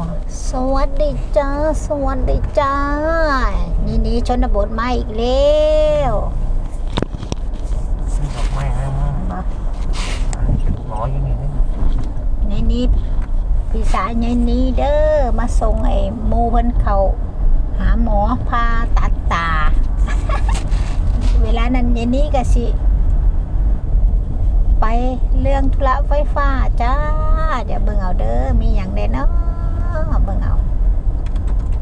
ว่าสวัสดีจ้า สวัสดีจ้า นี่นี่ชนบทมาอีกแล้วดอกไม้อะไรมามาหมออยู่นี่นี่นี่นี่พี่สายนี่นี่เด้อ มาส่งไอ้หมูเพิ่นเขาหาหมอพาตัดตา เวลานั้นยายนี้ก็สิ ไปเรื่องธุระไฟฟ้าจ้า เดี๋ยวเบิ่งเอาเด้อ มีอย่างใดเนาะ เบิ่งเอา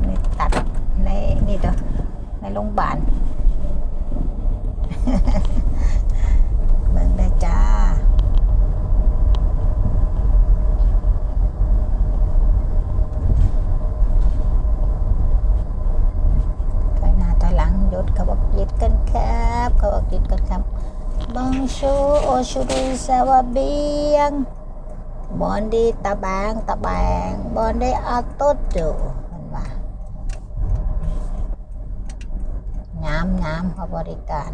ในตัดในนี่ตัวในโรงพยาบาลเบิ่งได้จ้าถอยหน้าถอยหลังหยุดเขาบอกหยุดกันครับเขาบอกหยุดกันครับบังชูโอชูรุยสวาเบียง บอนดีตะแบงตะแบงบอนดีอาโตุจูมันว่างามงามเขาบริการ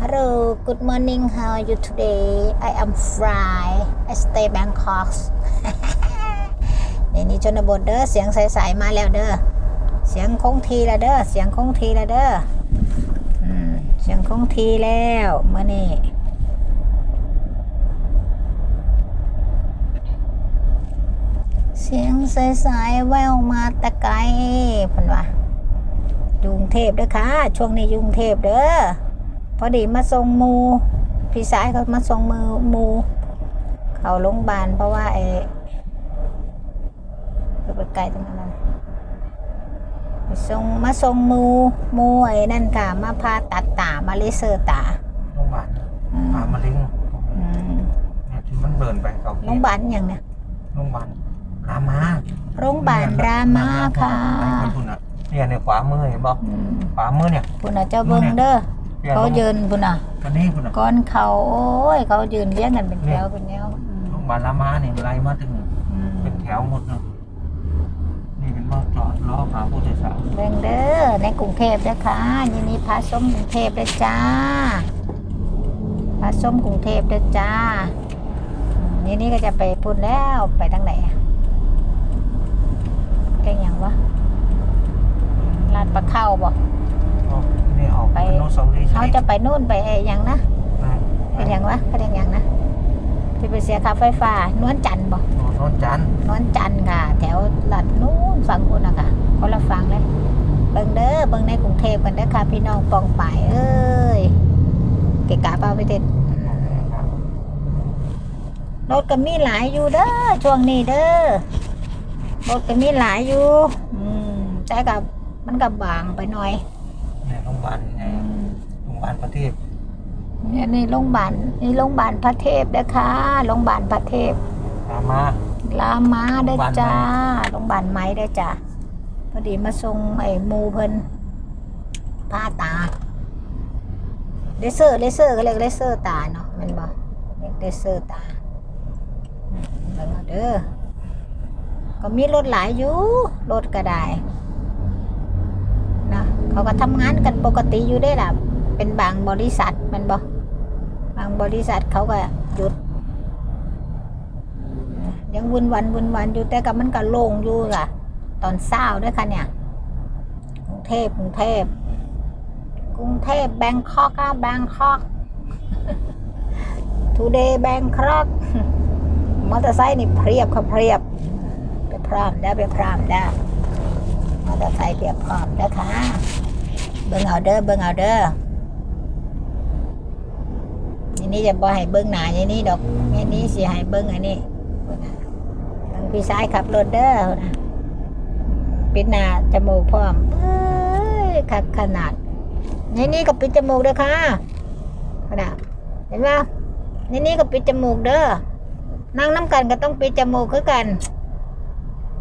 Hello good morning how are you today I am fry I stay Bangkok นี่นี่ชนบทเด้อเสียงใสๆมาแล้วเด้อเสียงคงทีแล้วเด้อเสียงคงทีแล้วเด้อเสียงคงทีแล้วเมื่อนี่ เสียงใสๆแววมาแตะไกลเพันว่าอยกรุงเทพเด้อค่ะ ช่วงนี้อยกรุงเทพเด้อพอดีมาส่งหมูพี่สายเขามาส่งมือหมู เขาโรงพยาบาลเพราะว่าไอ้คือไปไกลตรงนั้นส่งมาส่งมูมูไอ้นั่นค่ะ มาพาตัดตามาเลเซอร์ตาโรงพยาบาลอืมผ่ามะเร็งอืมเนี่ยที่มันเบิร์นไปเขาโรงพยาบาลอย่างเนี่ยโรงพยาบาล รามาโรงพยาบาลรามาค่ะไปกันทุนอะเนี่ยในขวามือเห็นบ่อืมขวามือเนี่ยพุ่นน่ะเจ้าเบิ้งเด้อนี่ยเขายืนพุ่นน่ะกันนี่คุณอะก้อนเขาโอ้ยเขายืนเลี้ยงกันเป็นแถวเป็นแนวอืมโรงพยาบาลรามาเนี่ยไล่มาถึงอืมเป็นแถวหมดเลยนี่เป็นว่าจอดรอพาผู้โดยสารเบิ้งเด้อในกรุงเทพเด้อค่ะยินดีพาส้มกรุงเทพเด้อจ้าพาส้มกรุงเทพเด้อจ้าอืมนี่นี่ก็จะไปพุ่นแล้วไปทางไหนอะแกงหยังวะลาดปลาเข้าบ่ อ๋อนี่ออก ไป อนุสาวรีย์ เขา จะไปนู่นไปไอ้หยังนะไปไอ้หยังวะเขาเรียกหยังนะที่ไปเสียค่าไฟฟ้านวลจันทร์บ่อ๋อนนจันทร์นวลจันทร์ค่ะ แถวหลัดนู้นฝั่งคุณนะคะคนละฝั่งเลยเบิ่งเด้อเบิ่งในกรุงเทพกันเด้อค่ะ พี่น้องปองป่ายเอ้ยเกะกะเปล่าไปเด็ดรถก็มีหลายอยู่เด้อช่วงนี้เด้อรถก็มีหลายอยู่ อืมแต่กับมันกับบางไปหน่อยเนี่ยโรงพยาบาลไงอืมโรงพยาบาลประเทศเนี่ยนี่โรงพยาบาลนี่โรงพยาบาลพระเทพนะคะโรงพยาบาลพระเทพรามาลามาเด้อโรงพยาบาลจ้าไหนโรงพยาบาลไม้เด้อจ้าพอดีมาส่งไอ้หมูเพิ่นผ้าตาเลเซอร์เลเซอร์ก็เรียกเลเซอร์ตาเนาะแมันบ่เรียกเลเซอร์ตาอืมเบิ่งเอาเด้อก็มีรถหลายอยู่รถก็ได้นะเขาก็ทำงานกันปกติอยู่ได้อล่ะ เป็นบางบริษัทมันบ่บางบริษัทเขาก็หยุด ยังวุ่นวันวุ่นวันอยู่แต่กับมันก็โล่งอยู่ล่ะ ตอนเช้าด้วยค่ะเนี่ยกรุงเทพกรุงเทพกรุงเทพแบงคอกอะแบงคอก today แบงคอกมอเตอร์ไซค์นี่เพียบค่ะเพียบไปพร้อมได้ไปพร้อมได้มอเตอร์ไซค์เพียบพร้อมได้ค่ะเบิ่งเอาเด้อเบิ่งเอาเด้อ อันนี้จะบ่ให้เบิ่งหน้าอย่างนี้ดอกอันนี้สิให้เบิ่งอันนี้ทางพี่ซ้ายขับรถเด้อนะปิดหน้าจมูกพร้อมเอ้ยขัดขนาดนี่นี่ก็ปิดจมูกเด้อค่ะขนาดเห็นไหมนี่นี่ก็ปิดจมูกเด้อนั่งน้ำกันก็ต้องปิดจมูกคือกัน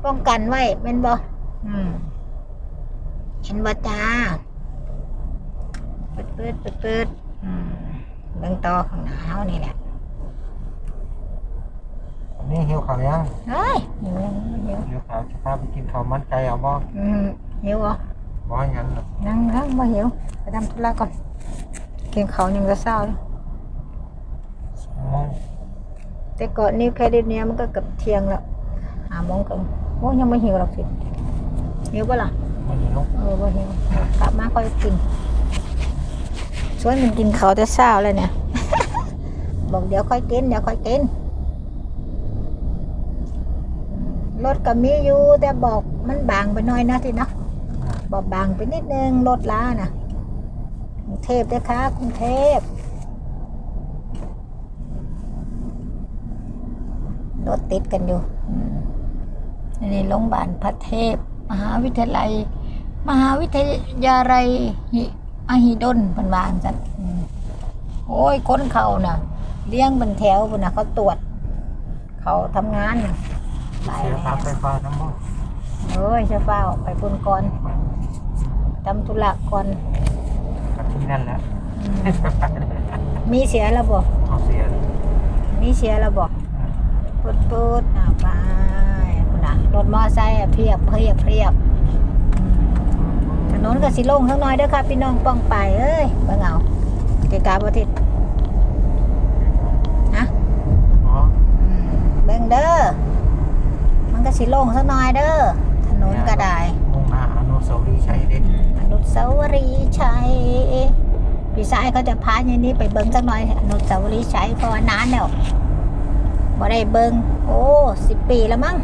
ป้องกันไว้เป็นบ่อืมเห็นบ่จ้าเปิดเปิดเปิดเปิดอืม เบิ่งต่อข้างหน้าเฮานี่แหละนี่หิวข้าวยังเฮ้ยหิวหิวหิวข้าวจะพาไปกินข้าวมันไก่เอาบ่อืมหิวเหรอบ่งั้นหรอกนั่งนั่งมาหิวไปทำธุระก่อนกินเขาวยังจะเศร้าเลยสองโมงแต่ก่อนนิวแคลิฟอร์เนียมันก็เกือบเที่ยงแล้วหาโมงกันโอ้ยังไม่หิวหรอกสิหิวปะล่ะมันอยู่นกเออบ่หิวกลับมาค่อยกินช วนมันกินเขาวแต่เช้าเลยเนี่ย บอกเดี๋ยวค่อยกินเดี๋ยวค่อยกินรถก็มีอยู่แต่บอกมันบางไปหน่อยนะทีเนาะบอกบางไปนิดนึงรถล้านะกรุงเทพเลยค่ะกรุงเทพรถติดกันอยู่อันนี้โรงพยาบาลพระเทพ มหาวิทยาลัย มหาวิทยาลัย หิอหิดลเป็นวาจังจันอืมโอ้ยคนเขาน่ะ เลี้ยงเป็นแถวพุ่นน่ะเขาตรวจ เขาทำงานน่ะหลายเสียแนค่าวไฟฟ้าน้ำบ่เอ้ยเช้าเฝ้าไปพุ่นก่อนทำธุระก่อนกับที่นั่นแหละอืมมีเสียแล้วบ่เอาเสียมีเสียแล้วบ่ ปุดปุดอ่าไปพุ่นน่ะรถมอไซค์อะเพียบเพียบเพียบอืมถ นนก็สิโล่งทั้งน้อยเด้อค่ะพี่น้องป้องไปเอ้ยเบิ่งเอาเกะกาบ่ทิศฮะอ๋ออืมเบิ่งเด้อมันก็สิโล่งสักหน่อยเด้อถนนก็ได้มุ่งหน้าอนุสาวรีย์ชัยเด็กอืมอนุสาวรีย์ชัยพี่สายเขาจะพาอย่างนี้ไปเบิ่งสักหน่อยอนุสาวรีย์ชัยเพราะว่านานแล้วบ่ได้เบิ่งโอ้สิบปีแล้วมั้ง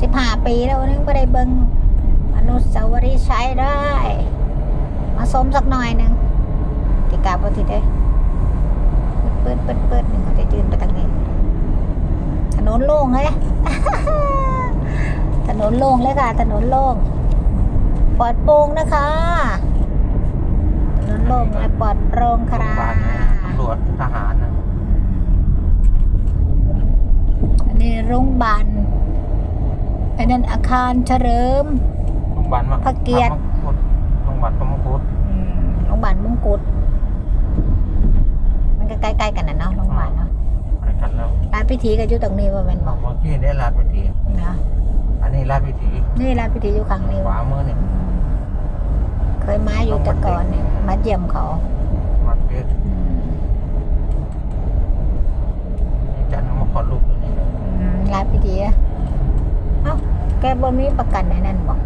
สิบห้าปีแล้วนึงบ่ได้เบิ่งอ นุสาวรีย์ชัยได้ มาสมสักหน่อยหนึ่งติกาบ่ทิดเด้เปิดเปิดเปิดหนึ่งเขาจะยืนไปทางนี้ ถนนโล่งเลยถนนโล่งเลยค่ะ ถนนโล่งปลอดโปร่งนะคะถนนโล่งและปลอดโปร่งคโรงพรัยาบาลนะบตำรวจทหารนะอันนี้โรงพยาบาลอันนั้นอาคารเฉลิมโรงพยา บาลมาพระเกียรติโรงพยาบาลพระมงกุฎอืมโรงพยาบาลมงกุฎมันก็ใกล้ๆกันนะเนาะโรงพยาบาลเนาะไปกันแล้วร้านพิธีก็อยู่ตรงนี้ว่าแมันบอกเมื่อกี้ได้ลาดพิธีนะอันนี้ลาดพิธีนี่ร้านพิธีอยู่ข้างนี้ขวามือนี่เคยมาอยู่แต่ก่อนเนี่ยมาเยี่ยมเขาวัดเพชรอืมนี่จันทร์เอามาขอลูกอยู่นี่อืมร้านพิธีอะเอ้าแกบ่มีประกันในนั้นบอก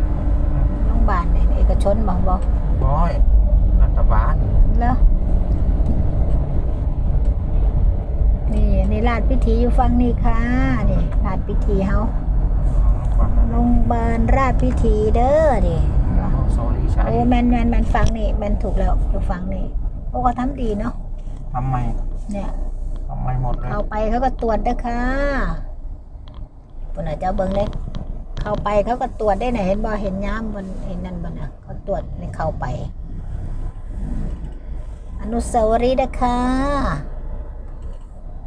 ชนบอกบอกบอยรัฐบาลเหรอนี่นี่ลาดพิธีอยู่ฝั่งนี้ค่ะ นี่ลาดพิธีเฮาโรงพยาบาลราชพิธีเด้อดิอนุสาวรีย์ชัยโอ้แมนแมนแมนฟังนี่แมนถูกแล้วอยู่ฟังนี่โอ้ก็ทำดีเนาะทำไมเนี่ยทำไมหมดเลยเอาไปเขาก็ตรวจเด้อค่ะปุ่นอาจจะเบิ่งเลย เข้าไปเขาก็ตรวจได้ไหนะเห็นบ่เห็นย้ำบนเห็นนั่นบ่นะเขาตรวจในเข้าไป อนุสาวรีย์นะคะ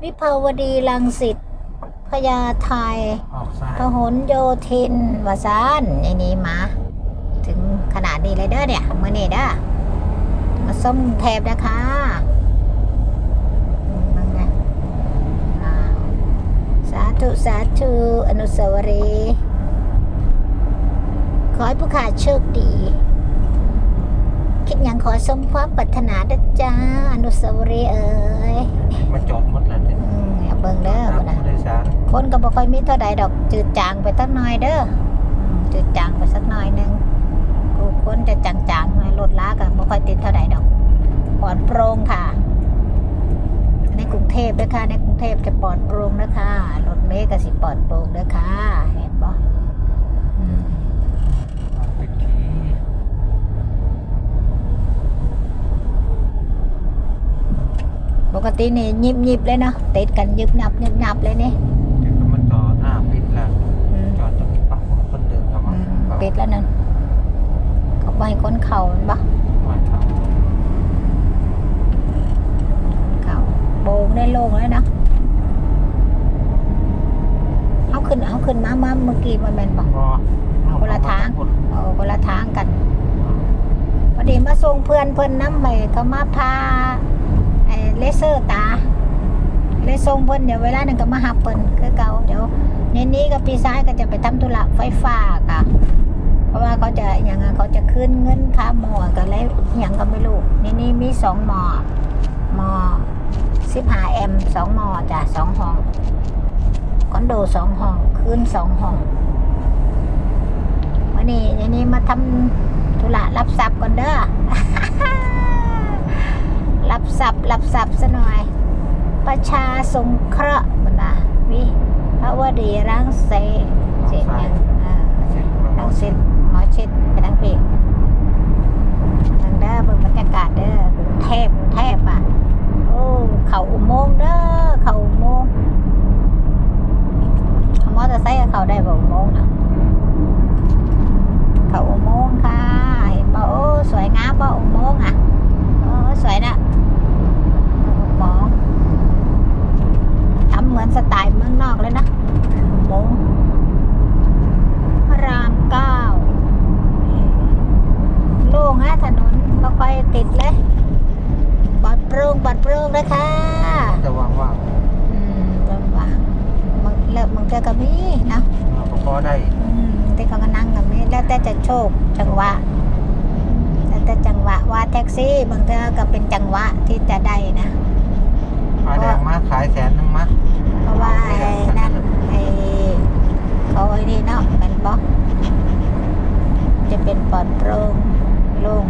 วิภาวดีรังสิตพญาไทออกซ้ายพหลโยธินวสานนี่นี่มา ถึงขนาดนี้เลยเด้อเนี่ยมื่อนี้เด้อมาส้มแทบนะคะอืมนั่นไงอ้าวสาธุ สาธุ อนุสาวรีย์ ขอให้ผู้ขาโชคดี คิดอย่างขอสมความปรารถนาเด้อจ้า อนุสาวรีย์เอ้ยมาจอดหมดแล้วเนี่ยอืมอย่าเบิ่งเด้อตามบ่นะผู้โดยสารคนก็บ่ค่อยมีเท่าใดดอกจืดจางไปสักหน่อยเด้ออืมจืดจางไปสักหน่อยหนึงกูคนจะจางๆหน่อยรถล้าก็บ่ค่อยติดเท่าใดดอกปลอดโปร่งค่ะ ในกรุงเทพด้วยค่ะในกรุงเทพจะปลอดโปร่งนะคะรถเมล์ก็สิปลอดโปร่งเด้อค่ะเห็นบ่อืม พิธี ปกตินี่ยิบๆเลยเนาะติดกันยึบยับยึบยับเลยนี่เดี๋ยวก็มาจอดหน้าปิดแล้วอืมจอดตรงนี้ปั๊บคนเดินเข้าอืมามปิดแล้วนั่นเขาบ่ให้คนเข่าแม่นบ่มาเข้าเขาโบงได้โล่งแล้วนะเอาขึ้นเอาขึ้นมามาเมื่อกี้มันแมนบอกก็เอาคนละทางเอาคนละทางกันพอดีมาส่งเพื่อนเพื่อนน้ำไปเขามาพา ไอ้เลเซอร์ตาเลยส่งเพื่นเดี๋ยวเวลาหนึ่งก็มาหับเพื่นคือเก่าเดี๋ยวเน้นนี้กับพี่ซ้ายก็จะไปทำธุระไฟฟ้าค่ะ เพราะว่าเขาจะอย่างเขาจะขึ้นเงินค่าหมอกันแล้วอย่างก็ไม่รู้เนนี้มีสองหมอหมอสิบห้าแอมสองหมอจ้ะสองห้องคอนโดสองห้องคืนสองห้องวันนี้อันนี้มาทำธุระรับทรัพย์ก่อนเด้อ รับทรัพย์รับทรัพย์ซะหน่อย ประชาสงเคราะห์บนะวิพระวดีรังเสเจ็ดยังอ่าเสร็จทางเส้นหมอชิดไปทางเพลงทางเด้อเบิ่งบรรยากาศเด้อกรุงเทพกรุงเทพอะโอ้เขาอุโมงค์เด้อเขาอุโมงค์มอเตอร์ไซค์ก็เขาได้บ่อุโมงค์นะเขาอุโมงค์ค่ะ เห็นบ่โอ้สวยงามบ่อุโมงค์อะโอ้สวยนะหมองทำเหมือนสไตล์เมืองนอกเลยนะอุโมงค์ พระรามเก้าโล่งฮะถนนไม่ค่อยติดเลยบัดโปร่งบัดโปร่งเลยค่ะ จะว่างว่าง อืมลำบากมึง เลิกมึงเจอกับมีนะๆเราก็พอได้อืมที่เขาก็นั่งกับมีแล้วแต่จะโชคจังหวะแล้วแต่จังหวะว่าแท็กซี่บางเทื่อก็เป็นจังหวะที่จะได้นะมาแดงมาขายแสนนึงมาเพราะว่าไอ้นั่นไอ้เขาไอ้นี่เนาะแมันบอกจะเป็นปลอดโปร่งโล่ง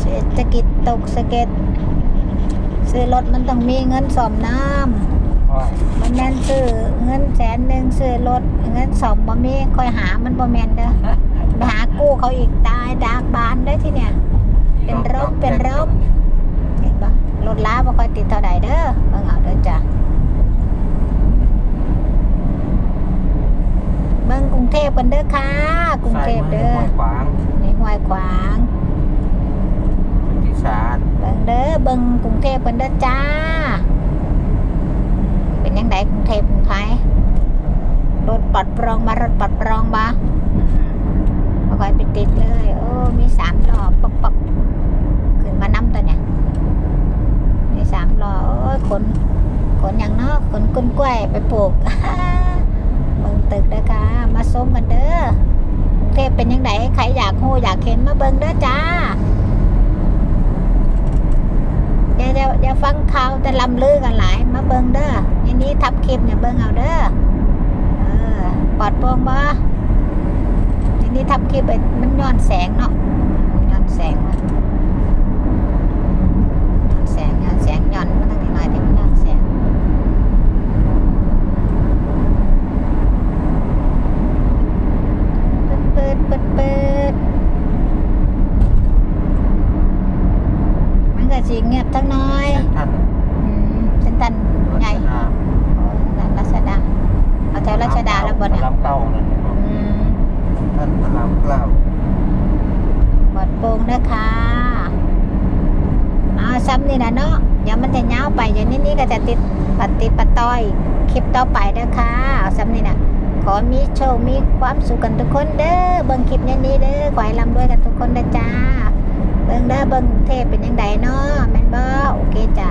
เศรษฐกิจตกสะเก็ด ซื้อรถมันต้องมีเงินสอมน้ว่าำมันแม่นซื้อเงินแสนหนึ่งซื้อรถเงินสอมบ่มีคอยหามันบ่แม่นเด้อไปหากู้เขาอีกตายดากบานได้อที่เนี่ย เป็นร่มเป็นร่มเห็นปะรถล้าบ่ค่อยติดเท่าใดเด้อเบิ่งเอาเด้อจ้ะเบิ่งกรุงเทพกันเด้อค่ะกรุงเทพเด้อใส่มืขวางในห้วยขวางที่สาร เบิ่งเด้อเบิงกรุงเทพกันเด้อจ้า เป็นยังไงกรุงเทพกรุงไทยรถปัดปรองมารถปัดปรองบ่บ่ค่อยไปติดเลย โอ้ มีสามล้อปอกปอกขึ้นมาน้ำตัวเนี่ยมีสามล้อโอ้ยขนขนอย่างเนอกขนกุ้นกล้วยไปปลูกเบิ่งตึกเด้อค่ะมาส้มกันเด้อกรุงเทพเป็นยังไงใครอยากโหอยากเห็นมาเบิ่งเด้อจ้า เดี๋ยวเดี๋ยวฟังข่าวแต่ลำลือกันหลาย มาเบิ่งเด้ออันนี้ทับคลิปเนี่ยเบิ่งเอาเด้อเออปลอดโปร่งบ่อันนี้ทับคลิปมันย้อนแสงเนาะย้อนแสงว่ะย้อนแสงย้อนแสงย้อนมาตั้งนิดหน่อยที่มันย้อนแสง เปิดเปิดเปิดมันก็สิเงียบทั้งน้อย เส้นท่าน อืมเส้นตันใหญ่ รัชดา โอ้ร้านรัชดาเอาแถวรัชดาแล้ว บ่เนี่ยพระรามเก้านั่นอืมท่านพระรามเก้าบอดโป่งนะคะเอาซ้ำนี่นะเนาะอย่ามันจะยาวไปอย่างนี้นี่ก็จะติดปฏิดปะต้อยคลิปต่อไปเด้อค่ะเอาซ้ำนี่นะขอมีโชค มีความสุขกันทุกคนเด้อ เบิ่งคลิปนี้เด้อ ขอให้ร่ำรวยกันทุกคนเด้อจ้า เบิ่งเด้อ เบิ่งกรุงเทพเป็นยังไงเนาะแม่นบ่โอเคจ้า